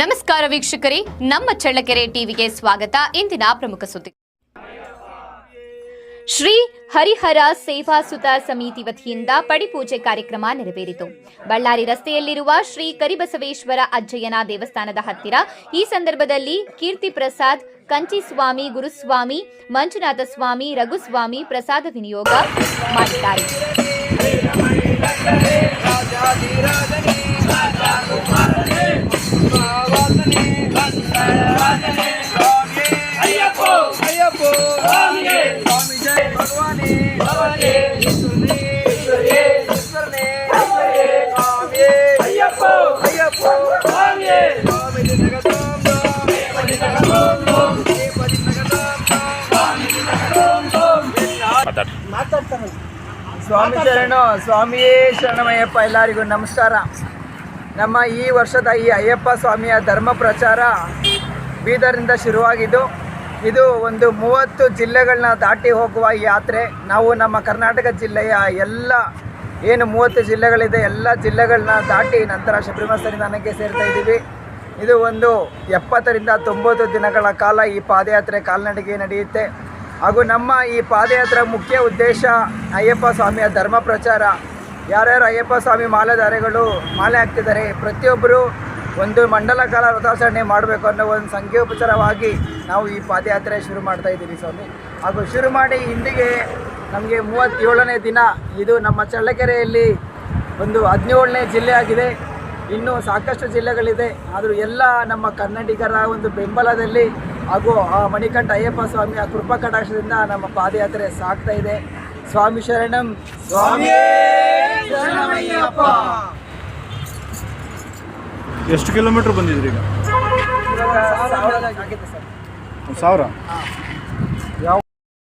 ನಮಸ್ಕಾರ ವೀಕ್ಷಕರೇ, ನಮ್ಮ ಚಳ್ಳಕೆರೆ ಟಿವಿಗೆ ಸ್ವಾಗತ. ಇಂದಿನ ಪ್ರಮುಖ ಸುದ್ದಿ. ಶ್ರೀ ಹರಿಹರ ಸೇವಾ ಸುತ ಸಮಿತಿ ವತಿಯಿಂದ ಪಡಿಪೂಜೆ ಕಾರ್ಯಕ್ರಮ ನೆರವೇರಿತು. ಬಳ್ಳಾರಿ ರಸ್ತೆಯಲ್ಲಿರುವ ಶ್ರೀ ಕರಿಬಸವೇಶ್ವರ ಅಜ್ಜಯ್ಯನ ದೇವಸ್ಥಾನದ ಹತ್ತಿರ ಈ ಸಂದರ್ಭದಲ್ಲಿ ಕೀರ್ತಿ ಪ್ರಸಾದ್ ಕಂಚಿಸ್ವಾಮಿ ಗುರುಸ್ವಾಮಿ, ಮಂಜುನಾಥ ಸ್ವಾಮಿ, ರಘುಸ್ವಾಮಿ ಪ್ರಸಾದ ವಿನಿಯೋಗ ಮಾಡಿದ್ದಾರೆ. ಸ್ವಾಮಿ ಶರಣ, ಸ್ವಾಮಿಯೇ ಶರಣಮಯ್ಯಪ್ಪ, ಎಲ್ಲರಿಗೂ ನಮಸ್ಕಾರ. ನಮ್ಮ ಈ ವರ್ಷದ ಈ ಅಯ್ಯಪ್ಪ ಸ್ವಾಮಿಯ ಧರ್ಮ ಪ್ರಚಾರ ಬೀದರಿಂದ ಶುರುವಾಗಿದ್ದು ಇದು ಒಂದು ಮೂವತ್ತು ಜಿಲ್ಲೆಗಳನ್ನ ದಾಟಿ ಹೋಗುವ ಯಾತ್ರೆ. ನಾವು ನಮ್ಮ ಕರ್ನಾಟಕ ಜಿಲ್ಲೆಯ ಎಲ್ಲ ಏನು ಮೂವತ್ತು ಜಿಲ್ಲೆಗಳಿದೆ, ಎಲ್ಲ ಜಿಲ್ಲೆಗಳನ್ನ ದಾಟಿ ನಂತರ ಶಬರಿಮಲ ಸನ್ನಿಧಾನಕ್ಕೆ ಸೇರ್ತಾ ಇದ್ದೀವಿ. ಇದು ಒಂದು ಎಪ್ಪತ್ತರಿಂದ ತೊಂಬತ್ತು ದಿನಗಳ ಕಾಲ ಈ ಪಾದಯಾತ್ರೆ ಕಾಲ್ನಡಿಗೆ ನಡೆಯುತ್ತೆ. ಹಾಗೂ ನಮ್ಮ ಈ ಪಾದಯಾತ್ರೆ ಮುಖ್ಯ ಉದ್ದೇಶ ಅಯ್ಯಪ್ಪ ಸ್ವಾಮಿಯ ಧರ್ಮ ಪ್ರಚಾರ. ಯಾರ್ಯಾರು ಅಯ್ಯಪ್ಪ ಸ್ವಾಮಿ ಮಾಲೆಧಾರೆಗಳು ಮಾಲೆ ಹಾಕ್ತಿದ್ದಾರೆ, ಪ್ರತಿಯೊಬ್ಬರು ಒಂದು ಮಂಡಲ ಕಾಲ ವ್ರತಾಚರಣೆ ಮಾಡಬೇಕು ಅನ್ನೋ ಒಂದು ಸಂಖ್ಯೋಪಚಾರವಾಗಿ ನಾವು ಈ ಪಾದಯಾತ್ರೆ ಶುರು ಮಾಡ್ತಾ ಇದ್ದೀವಿ ಸ್ವಾಮಿ. ಹಾಗೂ ಶುರು ಮಾಡಿ ಇಂದಿಗೆ ನಮಗೆ ಮೂವತ್ತೇಳನೇ ದಿನ. ಇದು ನಮ್ಮ ಚಳ್ಳಕೆರೆಯಲ್ಲಿ ಒಂದು ಹದಿನೇಳನೇ ಜಿಲ್ಲೆ ಆಗಿದೆ. ಇನ್ನೂ ಸಾಕಷ್ಟು ಜಿಲ್ಲೆಗಳಿದೆ. ಆದರೂ ಎಲ್ಲ ನಮ್ಮ ಕನ್ನಡಿಗರ ಒಂದು ಬೆಂಬಲದಲ್ಲಿ ಹಾಗೂ ಆ ಮಣಿಕಂಠ ಅಯ್ಯಪ್ಪ ಸ್ವಾಮಿಯ ಕೃಪಾ ಕಟಾಕ್ಷದಿಂದ ನಮ್ಮ ಪಾದಯಾತ್ರೆ ಸಾಗ್ತಾ ಇದೆ. ಸ್ವಾಮಿ ಶರಣಂ. ಸ್ವಾಮಿ ಎಷ್ಟು ಕಿಲೋಮೀಟ್ರ್ ಬಂದಿದ್ರಿ ಈಗ? ಒಂದು ಸಾವಿರ